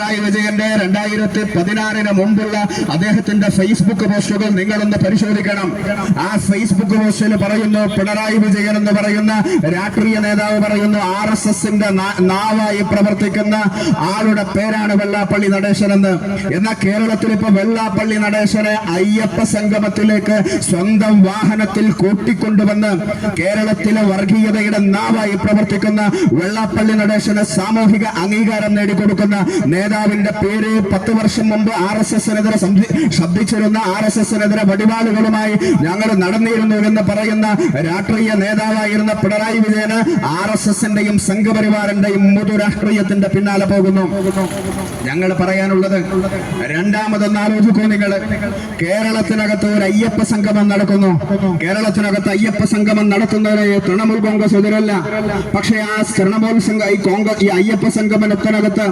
പിണറായി വിജയന്റെ രണ്ടായിരത്തി പതിനാറിന് മുമ്പുള്ള അദ്ദേഹത്തിന്റെ ഫേസ്ബുക്ക് പോസ്റ്റുകൾ നിങ്ങളൊന്ന് പരിശോധിക്കണം. ആ ഫേസ്ബുക്ക് പോസ്റ്റിൽ പറയുന്നു പിണറായി വിജയൻ എന്ന് പറയുന്ന രാഷ്ട്രീയ നേതാവ് പറയുന്നു ആർ എസ് എസിന്റെ നാവായി പ്രവർത്തിക്കുന്ന ആളുടെ പേരാണ് വെള്ളാപ്പള്ളി നടേശൻ എന്ന്. എന്നാൽ കേരളത്തിൽ ഇപ്പൊ വെള്ളാപ്പള്ളി നടേശനെ അയ്യപ്പ സംഗമത്തിലേക്ക് സ്വന്തം വാഹനത്തിൽ കൂട്ടിക്കൊണ്ടുവന്ന് കേരളത്തിലെ വർഗീയതയുടെ നാവായി പ്രവർത്തിക്കുന്ന വെള്ളാപ്പള്ളി നടേശന് സാമൂഹിക അംഗീകാരം നേടിക്കൊടുക്കുന്ന നേതാവിന്റെ പേര് പത്ത് വർഷം മുമ്പ് ആർ എസ് എസിനെതിരെ ശബ്ദിച്ചിരുന്ന ആർ എസ് എസിനെതിരെ വടിപാടുകളുമായി ഞങ്ങൾ നടന്നിരുന്നു എന്ന് പറയുന്ന രാഷ്ട്രീയ നേതാവായിരുന്ന പിണറായി വിജയന് ആർ എസ് എസിന്റെയും സംഘപരിവാറിന്റെയും മുതു രാഷ്ട്രീയത്തിന്റെ പിന്നാലെ പോകുന്നു. ഞങ്ങൾ പറയാനുള്ളത് രണ്ടാമതൊന്ന് ആലോചിക്കൂ നിങ്ങൾ. കേരളത്തിനകത്ത് ഒരു അയ്യപ്പ സംഗമം നടക്കുന്നു. കേരളത്തിനകത്ത് അയ്യപ്പ സംഗമം നടത്തുന്നവരെ തൃണമൂൽ കോൺഗ്രസ് എതിരല്ല. പക്ഷേ ആ തൃണമൂൽ സംഘ ഈ കോൺഗ്രസ് ഈ അയ്യപ്പ സംഗമനത്തിനകത്ത്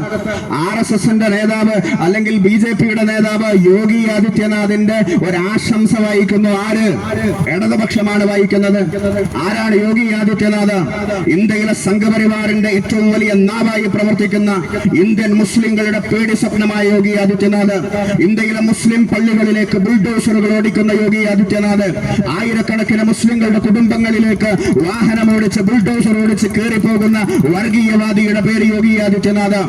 ആർ എസ് എസിന്റെ നേതാവ് അല്ലെങ്കിൽ ബി ജെ പിയുടെ നേതാവ് യോഗി ആദിത്യനാഥിന്റെ ഒരാശംസ വായിക്കുന്നു. ആര്? ഇടതുപക്ഷമാണ് വായിക്കുന്നത്. ആരാണ് യോഗി ആദിത്യനാഥ്? ഇന്ത്യയിലെ സംഘപരിവാറിന്റെ ഏറ്റവും വലിയ നാവായി പ്രവർത്തിക്കുന്ന ഇന്ത്യൻ മുസ്ലിങ്ങളുടെ പേടി സ്വപ്നമായ യോഗി ആദിത്യനാഥ്. ഇന്ത്യയിലെ മുസ്ലിം പള്ളികളിലേക്ക് ബുൾഡോസറുകൾ ഓടിക്കുന്ന യോഗി ആദിത്യനാഥ്. ആയിരക്കണക്കിന് മുസ്ലിങ്ങളുടെ കുടുംബങ്ങളിലേക്ക് വാഹനം ഓടിച്ച് ബുൾഡോസർ ഓടിച്ച് കയറി പോകുന്ന വർഗീയവാദിയുടെ പേര് യോഗി ആദിത്യനാഥ്.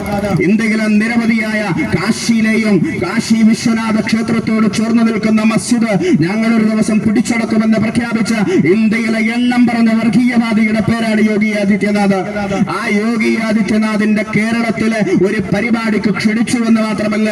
ഇന്ത്യയിലെ നിരവധിയായ കാശിയിലെയും കാശി വിശ്വനാഥ ക്ഷേത്രത്തോട് ചേർന്ന് നിൽക്കുന്ന മസ്ജിദ് ഞങ്ങൾ ഒരു ദിവസം പിടിച്ചടക്കുമെന്ന് പ്രഖ്യാപിച്ച ഇന്ത്യയിലെ എണ്ണം പറഞ്ഞ വർഗീയവാദിയുടെ പേരാണ് യോഗി ആദിത്യനാഥ്. ആ യോഗി ആദിത്യനാഥിന്റെ കേരളത്തിലെ ഒരു പരിപാടിക്ക് ക്ഷണിച്ചുവെന്ന് മാത്രമല്ല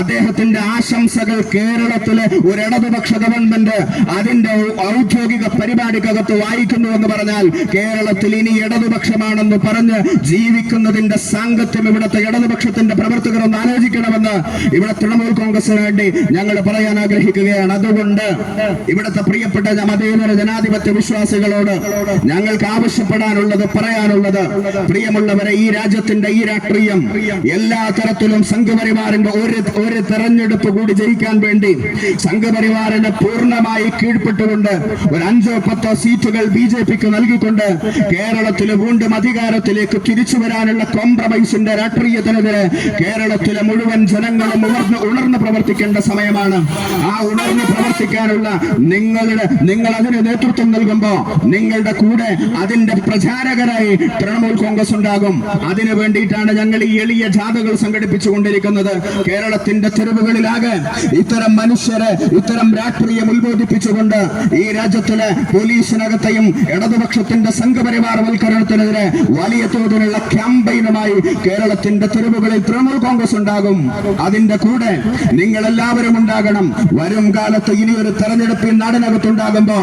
അദ്ദേഹത്തിന്റെ ആശംസകൾ കേരളത്തിലെ ഒരു ഇടതുപക്ഷ ഗവൺമെന്റ് അതിന്റെ ഔദ്യോഗിക പരിപാടിക്കകത്ത് വായിക്കുന്നു എന്ന് പറഞ്ഞാൽ കേരളത്തിൽ ഇനി ഇടതുപക്ഷമാണെന്ന് പറഞ്ഞ് ജീവിക്കുന്നതിന്റെ സാങ്കത്യം ഇവിടുത്തെ ഇടതുപക്ഷത്തിന്റെ പ്രവർത്തകർ ഒന്ന് ആലോചിക്കണമെന്ന് ഇവിടെ തൃണമൂൽ കോൺഗ്രസിന് വേണ്ടി ഞങ്ങൾ പറയാൻ ആഗ്രഹിക്കുകയാണ്. അതുകൊണ്ട് ഇവിടുത്തെ പ്രിയപ്പെട്ട മതേതര ജനാധിപത്യ വിശ്വാസികളോട് ഞങ്ങൾക്ക് ആവശ്യപ്പെടാനുള്ളത് പറയാനുള്ളത് പ്രിയമുള്ളവരെ ഈ രാജ്യത്തിന്റെ ഈ രാഷ്ട്രീയം എല്ലാ തരത്തിലും സംഘപരിവാറിന്റെ ഒരു ഒരു തെരഞ്ഞെടുപ്പ് കൂടി ജയിക്കാൻ വേണ്ടി സംഘപരിവാറിന് പൂർണമായി കീഴ്പ്പെട്ടുകൊണ്ട് ഒരു അഞ്ചോ പത്തോ സീറ്റുകൾ ബി ജെ പിക്ക് നൽകിക്കൊണ്ട് കേരളത്തിൽ വീണ്ടും അധികാരത്തിലേക്ക് തിരിച്ചു വരാനുള്ള കോംപ്രമൈസിന്റെ രാഷ്ട്രീയത്തിനെതിരെ കേരളത്തിലെ മുഴുവൻ ജനങ്ങളും ഉണർന്ന് ഉണർന്ന് പ്രവർത്തിക്കേണ്ട സമയമാണ്. ആ ഉണർന്ന് പ്രവർത്തിക്കാനുള്ള നിങ്ങളുടെ നിങ്ങൾ അതിന് നേതൃത്വം നൽകുമ്പോ നിങ്ങളുടെ കൂടെ അതിന്റെ പ്രചാരകരായി തൃണമൂൽ കോൺഗ്രസ് ഉണ്ടാകും. അതിനു വേണ്ടിയിട്ടാണ് ഞങ്ങൾ ഈ എളിയ ജാഥകൾ സംഘടിപ്പിച്ചുകൊണ്ടിരിക്കുന്നത്. കേരളത്തിന്റെ തെരുവുകളിലാകെ ഇത്തരം മനുഷ്യരെ ഇത്തരം രാഷ്ട്രീയം ഉത്ബോധിപ്പിച്ചുകൊണ്ട് ഈ രാജ്യത്തിലെ പോലീസിനകത്തെയും ഇടതുപക്ഷത്തിന്റെ സംഘപരിവാർ വൽക്കരണത്തിനെതിരെ വലിയ തോതിലുള്ള ക്യാമ്പയിനുമായി കേരളത്തിന്റെ തെരുവുകളിൽ തൃണമൂൽ കോൺഗ്രസ് ഉണ്ടാകും. അതിന്റെ കൂടെ നിങ്ങൾ എല്ലാവരും ഉണ്ടാകണം. വരും കാലത്ത് ഇനി ഒരു തെരഞ്ഞെടുപ്പ് നാടിനകത്തുണ്ടാകുമ്പോ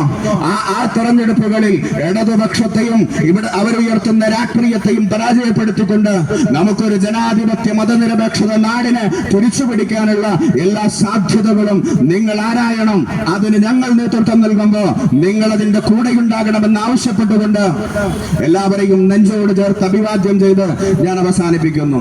ആ ആ തെരഞ്ഞെടുപ്പുകളിൽ ഇടതുപക്ഷത്തെയും ഇവിടെ അവരുയർത്തുന്ന രാഷ്ട്രീയത്തെയും പരാജയപ്പെടുത്തിക്കൊണ്ട് നമുക്കൊരു ജനാധിപത്യ മതനിരപേക്ഷത നാടിനെ തിരിച്ചു പിടിക്കാനുള്ള എല്ലാ സാധ്യതകളും നിങ്ങൾ ആരായണം. അതിന് ഞങ്ങൾ നേതൃത്വം നൽകുമ്പോ നിങ്ങൾ അതിന്റെ കൂടെ കൂടെയുണ്ടാകണമെന്ന് ആവശ്യപ്പെട്ടുകൊണ്ട് എല്ലാവരെയും നെഞ്ചോട് ചേർത്ത് അഭിവാദ്യം ചെയ്ത് ഞാൻ അവസാനിപ്പിക്കുന്നു.